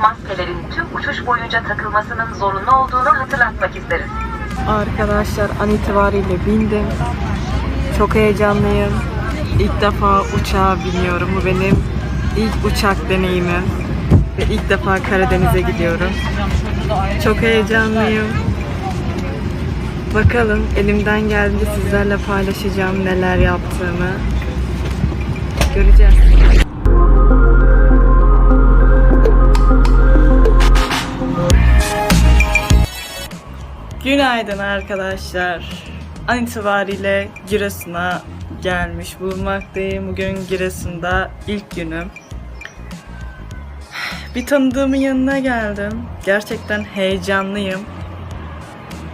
maskelerin tüm uçuş boyunca takılmasının zorunlu olduğunu hatırlatmak isteriz. Arkadaşlar an itibariyle bindim. Çok heyecanlıyım. İlk defa uçağa biniyorum. Bu benim ilk uçak deneyimim. Ve ilk defa Karadeniz'e gidiyorum. Çok heyecanlıyım. Bakalım elimden geldiğince sizlerle paylaşacağım neler yaptığımı. Göreceğiz. Günaydın arkadaşlar. An itibariyle Giresun'a gelmiş bulunmaktayım. Bugün Giresun'da ilk günüm. Bir tanıdığımın yanına geldim. Gerçekten heyecanlıyım.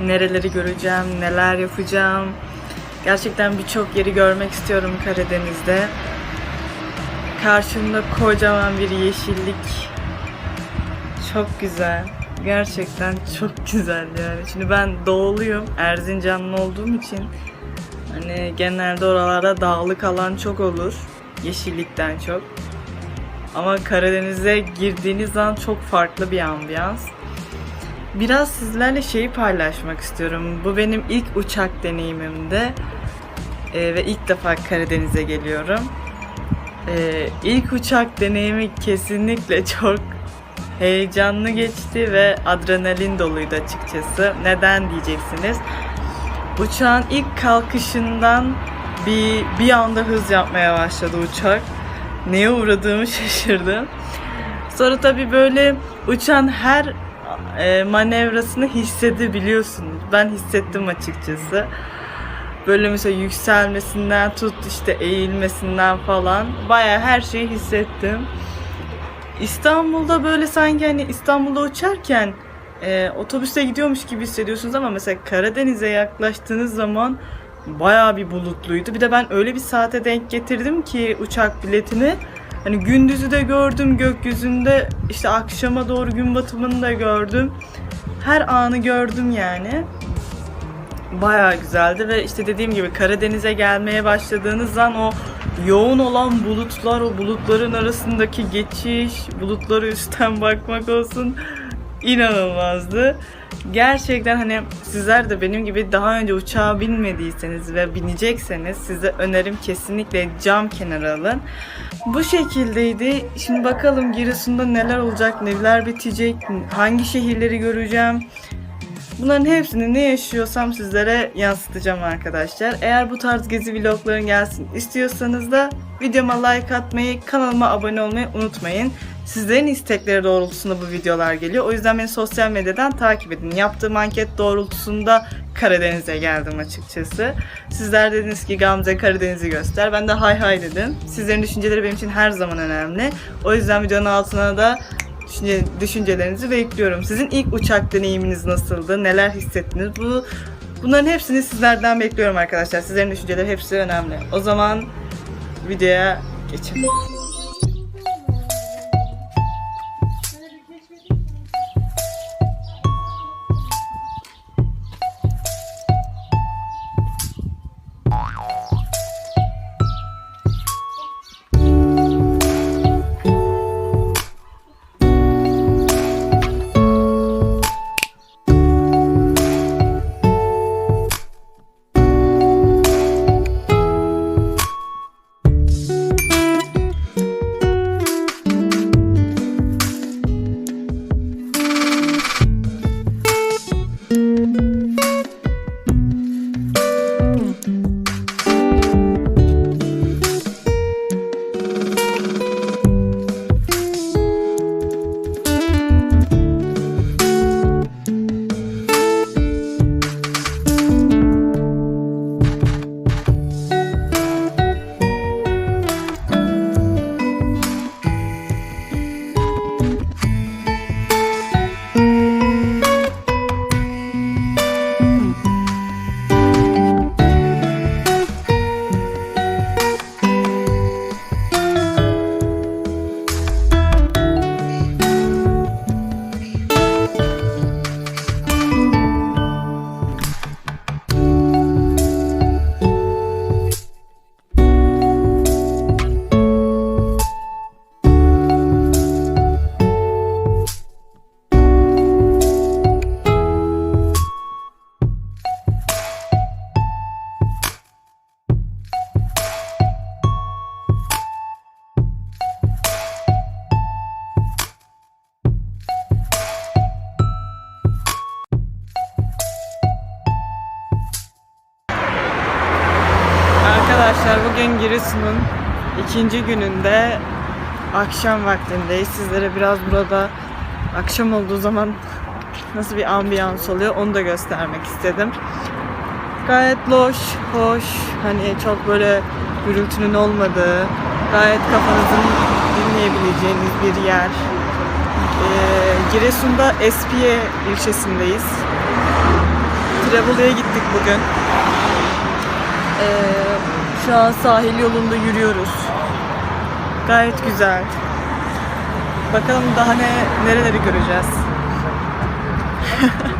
Nereleri göreceğim, neler yapacağım. Gerçekten birçok yeri görmek istiyorum Karadeniz'de. Karşımda kocaman bir yeşillik. Çok güzel. Gerçekten çok güzel yani. Şimdi ben doğuluyum. Erzincanlı olduğum için hani genelde oralarda dağlık alan çok olur. Yeşillikten çok. Ama Karadeniz'e girdiğiniz zaman çok farklı bir ambiyans. Biraz sizlerle şeyi paylaşmak istiyorum. Bu benim ilk uçak deneyimimde Ee, ve ilk defa Karadeniz'e geliyorum. Ee, ilk uçak deneyimi kesinlikle çok heyecanlı geçti ve adrenalin doluydu açıkçası. Neden diyeceksiniz? Uçağın ilk kalkışından bir bir anda hız yapmaya başladı uçak. Neye uğradığımı şaşırdım. Sonra tabii böyle uçan her e, manevrasını hissedebiliyorsunuz. Ben hissettim açıkçası. Böyle mesela yükselmesinden tut işte eğilmesinden falan bayağı her şeyi hissettim. İstanbul'da böyle sanki hani İstanbul'da uçarken e, otobüste gidiyormuş gibi hissediyorsunuz ama mesela Karadeniz'e yaklaştığınız zaman bayağı bir bulutluydu. Bir de ben öyle bir saate denk getirdim ki uçak biletini. Hani gündüzü de gördüm gökyüzünde işte akşama doğru gün batımını da gördüm. Her anı gördüm yani. Bayağı güzeldi ve işte dediğim gibi Karadeniz'e gelmeye başladığınız zaman o yoğun olan bulutlar, o bulutların arasındaki geçiş, bulutlara üstten bakmak olsun inanılmazdı. Gerçekten hani sizler de benim gibi daha önce uçağa binmediyseniz ve binecekseniz size önerim kesinlikle cam kenarı alın. Bu şekildeydi. Şimdi bakalım Giresun'da neler olacak, neler bitecek, hangi şehirleri göreceğim. Bunların hepsini ne yaşıyorsam sizlere yansıtacağım arkadaşlar. Eğer bu tarz gezi vlogların gelsin istiyorsanız da videoma like atmayı, kanalıma abone olmayı unutmayın. Sizlerin istekleri doğrultusunda bu videolar geliyor. O yüzden beni sosyal medyadan takip edin. Yaptığım anket doğrultusunda Karadeniz'e geldim açıkçası. Sizler dediniz ki Gamze Karadeniz'i göster. Ben de hay hay dedim. Sizlerin düşünceleri benim için her zaman önemli. O yüzden videonun altına da düşüncelerinizi bekliyorum. Sizin ilk uçak deneyiminiz nasıldı? Neler hissettiniz? Bu bunların hepsini sizlerden bekliyorum arkadaşlar. Sizlerin düşünceleri hepsi önemli. O zaman videoya geçelim. Bugün Giresun'un ikinci gününde akşam vaktindeyiz. Sizlere biraz burada akşam olduğu zaman nasıl bir ambiyans oluyor onu da göstermek istedim. Gayet loş, hoş, hani çok böyle gürültünün olmadığı, gayet kafanızın dinleyebileceğiniz bir yer. Ee, Giresun'da Espiye ilçesindeyiz. Travel'e gittik bugün. Ee, şu an sahil yolunda yürüyoruz. Gayet güzel. Bakalım daha ne nereleri göreceğiz.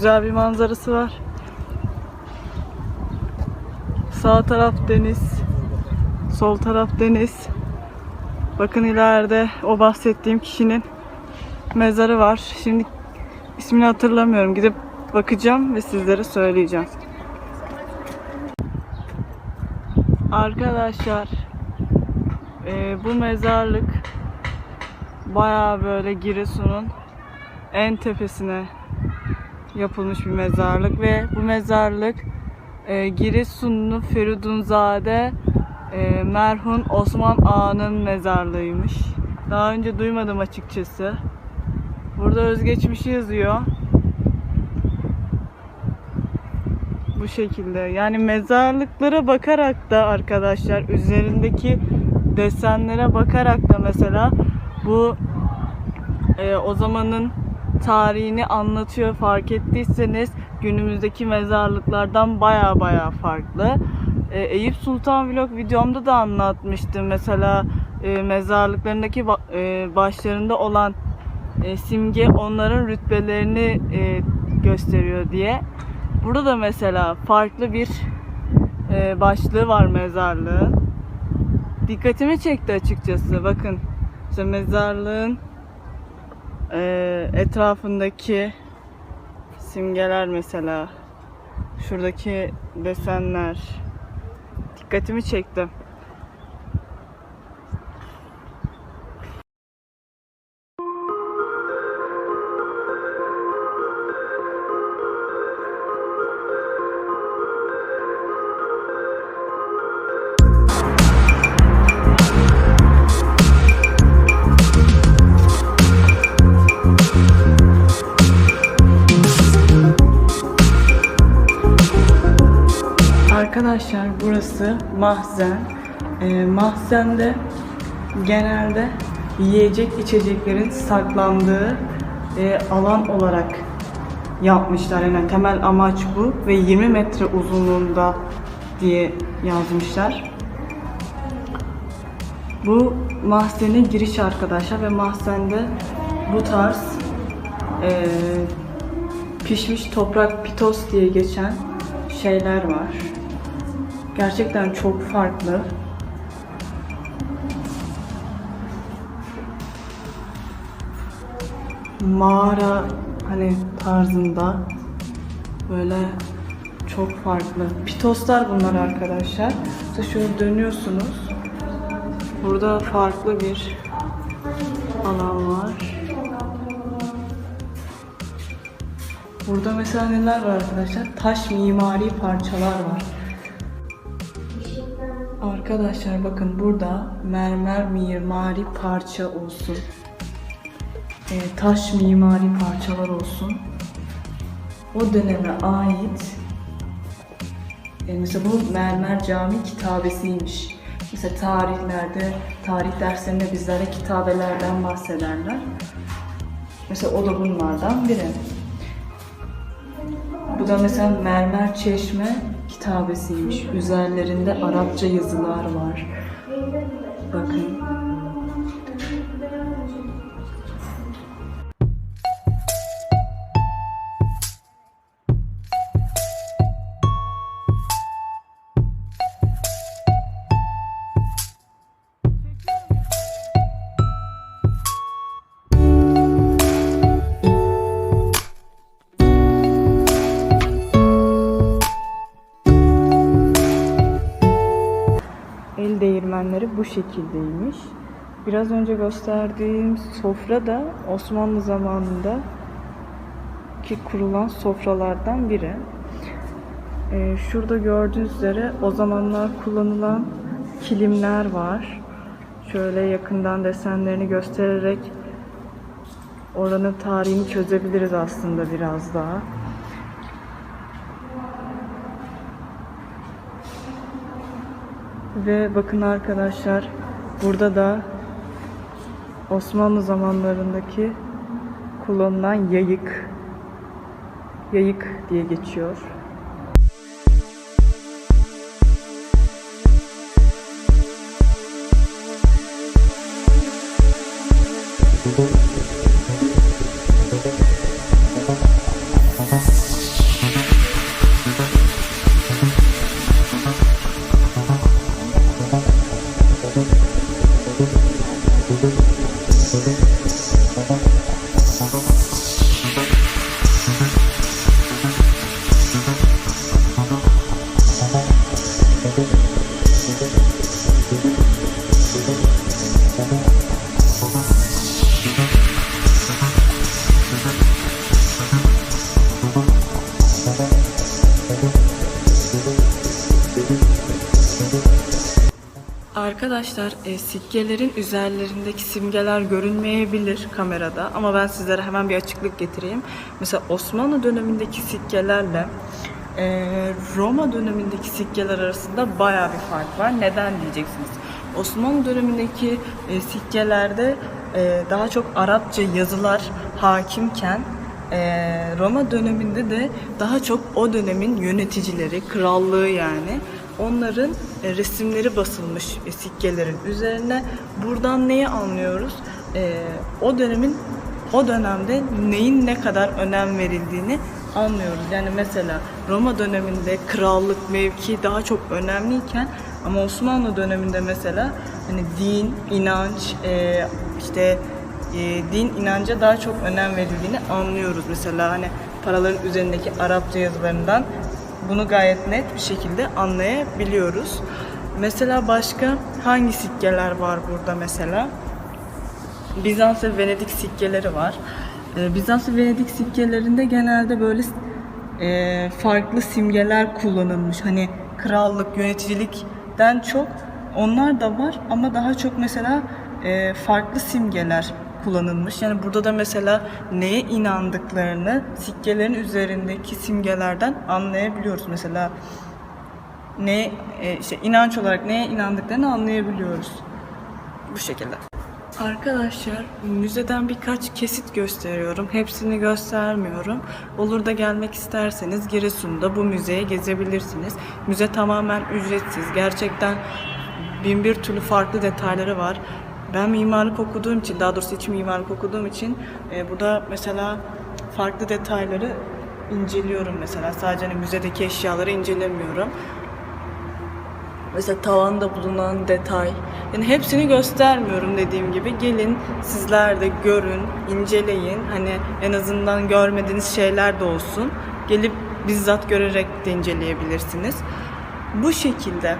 güzel bir manzarası var. Sağ taraf deniz, sol taraf deniz. Bakın ileride o bahsettiğim kişinin mezarı var. Şimdi ismini hatırlamıyorum. Gidip bakacağım ve sizlere söyleyeceğim. Arkadaşlar eee, bu mezarlık bayağı böyle Giresun'un en tepesine yapılmış bir mezarlık ve bu mezarlık e, Giresunlu Feridunzade e, merhum Osman Ağa'nın mezarlığıymış. Daha önce duymadım açıkçası. Burada özgeçmişi yazıyor. Bu şekilde. Yani mezarlıklara bakarak da arkadaşlar üzerindeki desenlere bakarak da mesela bu e, o zamanın tarihini anlatıyor. Fark ettiyseniz günümüzdeki mezarlıklardan baya baya farklı. E, Eyüp Sultan Vlog videomda da anlatmıştım. Mesela e, mezarlıklarındaki e, başlarında olan e, simge onların rütbelerini e, gösteriyor diye. Burada da mesela farklı bir e, başlığı var mezarlığın. Dikkatimi çekti açıkçası. Bakın işte mezarlığın etrafındaki simgeler mesela şuradaki desenler dikkatimi çekti. Arkadaşlar burası mahzen. Ee, mahzende genelde yiyecek içeceklerin saklandığı e, alan olarak yapmışlar. Yani temel amaç bu ve 20 metre uzunluğunda diye yazmışlar. Bu mahzene giriş arkadaşlar ve mahzende bu tarz eee, pişmiş toprak pitos diye geçen şeyler var. Gerçekten çok farklı. Mağara hani tarzında böyle çok farklı. Pitoslar bunlar arkadaşlar. İşte şöyle dönüyorsunuz. Burada farklı bir alan var. Burada mesela neler var arkadaşlar? Taş mimari parçalar var. Arkadaşlar bakın burada mermer mimari parça olsun. e, taş mimari parçalar olsun. O döneme ait e, mesela bu mermer cami kitabesiymiş. Mesela tarihlerde, tarih derslerinde bizlere kitabelerden bahsederler. Mesela o da bunlardan biri. Bu da mesela mermer çeşme kitabesiymiş. Üzerlerinde Arapça yazılar var. Bakın. Bu şekildeymiş. Biraz önce gösterdiğim sofra da Osmanlı zamanında ki kurulan sofralardan biri. Ee, şurada gördüğünüz üzere o zamanlar kullanılan kilimler var. Şöyle yakından desenlerini göstererek oranın tarihini çözebiliriz aslında biraz daha. Ve bakın arkadaşlar burada da Osmanlı zamanlarındaki kullanılan yayık yayık diye geçiyor. Arkadaşlar e, sikkelerin üzerlerindeki simgeler görünmeyebilir kamerada ama ben sizlere hemen bir açıklık getireyim. Mesela Osmanlı dönemindeki sikkelerle e, Roma dönemindeki sikkeler arasında baya bir fark var. Neden diyeceksiniz? Osmanlı dönemindeki e, sikkelerde e, daha çok Arapça yazılar hakimken e, Roma döneminde de daha çok o dönemin yöneticileri, krallığı yani onların e, resimleri basılmış e, sikkelerin üzerine. Buradan neyi anlıyoruz? E, o dönemin o dönemde neyin ne kadar önem verildiğini anlıyoruz. Yani mesela Roma döneminde krallık, mevki daha çok önemliyken ama Osmanlı döneminde mesela hani din, inanç, e, işte e, din inanca daha çok önem verildiğini anlıyoruz. Mesela hani paraların üzerindeki Arapça yazılarından bunu gayet net bir şekilde anlayabiliyoruz. Mesela başka hangi sikkeler var burada mesela? Bizans ve Venedik sikkeleri var. Ee, Bizans ve Venedik sikkelerinde genelde böyle e, farklı simgeler kullanılmış. Hani krallık, yöneticilikten çok onlar da var ama daha çok mesela e, farklı simgeler kullanılmış. Yani burada da mesela neye inandıklarını sikkelerin üzerindeki simgelerden anlayabiliyoruz. Mesela ne e, işte inanç olarak neye inandıklarını anlayabiliyoruz. Bu şekilde. Arkadaşlar müzeden birkaç kesit gösteriyorum. Hepsini göstermiyorum. Olur da gelmek isterseniz Giresun'da bu müzeye gezebilirsiniz. Müze tamamen ücretsiz. Gerçekten bin bir türlü farklı detayları var. Ben mimarlık okuduğum için, daha doğrusu iç mimarlık okuduğum için e, burada mesela farklı detayları inceliyorum mesela. Sadece hani müzedeki eşyaları incelemiyorum. Mesela tavanda bulunan detay. Yani hepsini göstermiyorum dediğim gibi. Gelin sizler de görün, inceleyin. Hani en azından görmediğiniz şeyler de olsun. Gelip bizzat görerek de inceleyebilirsiniz. Bu şekilde.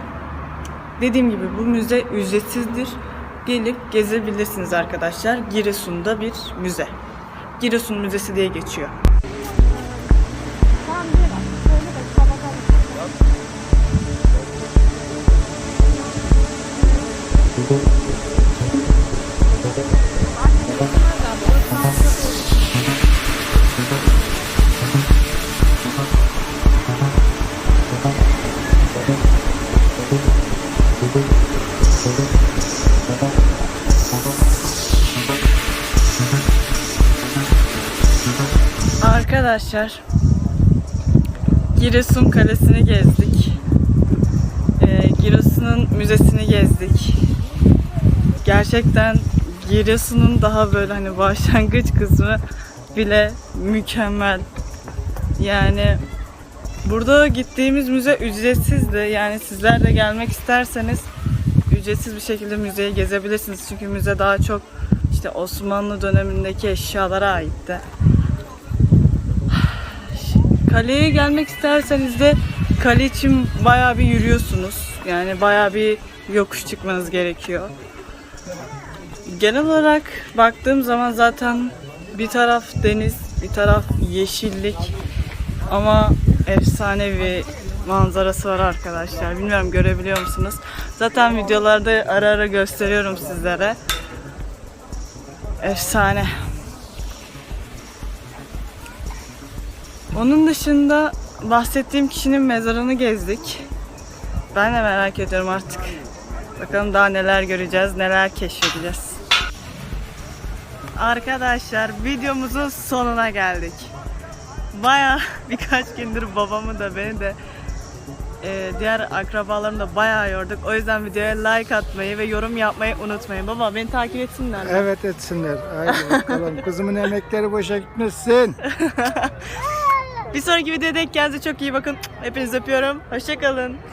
Dediğim gibi bu müze ücretsizdir. Gelip gezebilirsiniz arkadaşlar. Giresun'da bir müze. Giresun Müzesi diye geçiyor. Arkadaşlar Giresun Kalesi'ni gezdik. Ee, Giresun'un müzesini gezdik. Gerçekten Giresun'un daha böyle hani başlangıç kısmı bile mükemmel. Yani burada gittiğimiz müze ücretsizdi. Yani sizler de gelmek isterseniz ücretsiz bir şekilde müzeyi gezebilirsiniz. Çünkü müze daha çok işte Osmanlı dönemindeki eşyalara aitti. Kaleye gelmek isterseniz de kale için bayağı bir yürüyorsunuz. Yani bayağı bir yokuş çıkmanız gerekiyor. Genel olarak baktığım zaman zaten bir taraf deniz, bir taraf yeşillik ama efsanevi manzarası var arkadaşlar. Bilmiyorum görebiliyor musunuz? Zaten videolarda ara ara gösteriyorum sizlere. Efsane. Onun dışında bahsettiğim kişinin mezarını gezdik. Ben de merak ediyorum artık. Bakalım daha neler göreceğiz, neler keşfedeceğiz. Arkadaşlar videomuzun sonuna geldik. Baya birkaç gündür babamı da beni de e, diğer akrabalarımı da bayağı yorduk. O yüzden videoya like atmayı ve yorum yapmayı unutmayın. Baba beni takip etsinler. mi? Evet etsinler. Haydi bakalım. Kızımın emekleri boşa gitmesin. Bir sonraki videoda denk kendinize çok iyi bakın. Hepinizi öpüyorum. Hoşçakalın.